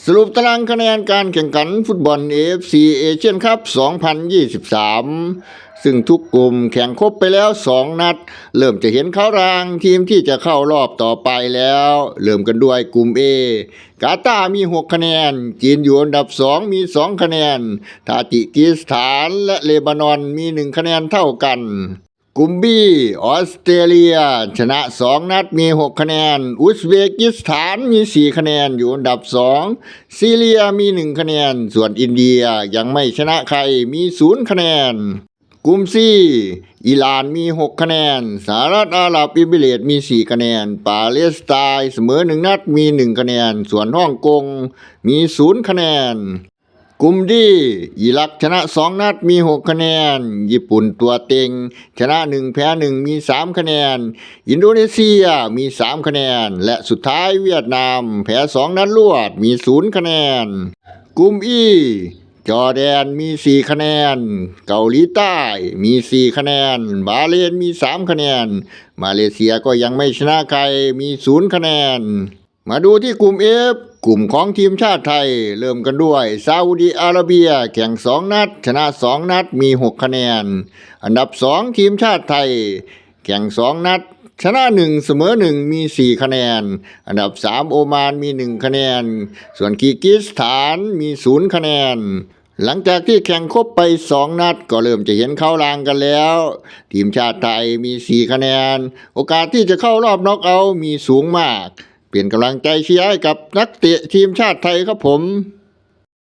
สรุปตารางคะแนนการแข่งขันฟุตบอล AFC เอเชียนคัพ 2023 ซึ่งทุกกลุ่มแข่งครบไปแล้ว 2 นัด เริ่มจะเห็นเขารางทีมที่จะเข้ารอบต่อไปแล้ว เริ่มกันด้วยกลุ่ม A กาตามี 6 คะแนน จีนอยู่อันดับ 2 มี 2 คะแนน ทาจิกิสถานและเลบานอนมี 1 คะแนนเท่ากัน กุมบีออสเตรเลีย ชนะ 2 นัดมี 6 คะแนน อุซเบกิสถานมี 4 คะแนนอยู่อันดับ 2 ซีเรียมี 1 คะแนน ส่วนอินเดียยังไม่ชนะใครมี 0 คะแนนกลุ่มซีอิหร่านมี 6 คะแนน สหรัฐอาหรับอิมิเรตมี 4 คะแนน ปาเลสไตน์เสมอ 1 นัดมี 1 คะแนน ส่วนฮ่องกงมี 0 คะแนน กลุ่มดีอิรักชนะ 2 นัดมี 6 คะแนน ญี่ปุ่นตัวเต็ง ชนะ 1 แพ้ 1 มี 3 คะแนน อินโดนีเซียมี 3 คะแนน และสุดท้ายเวียดนาม แพ้ 2 นัดรวดมี 0 คะแนน กลุ่มอีจอแดนมี 4 คะแนน เกาหลีใต้มี 4 คะแนน บาเลนมี 3 คะแนน มาเลเซียก็ยังไม่ชนะใครมี 0 คะแนน มาดูที่กลุ่ม F กลุ่มของทีมชาติไทย เริ่มกันด้วยซาอุดีอาระเบียแข่ง 2 นัด ชนะ 2 นัดมี 6 คะแนน อันดับ 2 ทีมชาติไทย แข่ง 2 นัด ชนะ 1 เสมอ 1 มี 4 คะแนน อันดับ 3 โอมานมี 1 คะแนน ส่วนกีกิสถานมี 0 คะแนนหลังจากที่แข่งครบไป 2 นัดก็เริ่มจะเห็นเข้ารางกันแล้ว ทีมชาติไทยมี 4 คะแนน โอกาสที่จะเข้ารอบน็อกเอาท์มีสูงมาก เปลี่ยนกำลังใจเชียร์ให้กับนักเตะทีมชาติไทยครับผม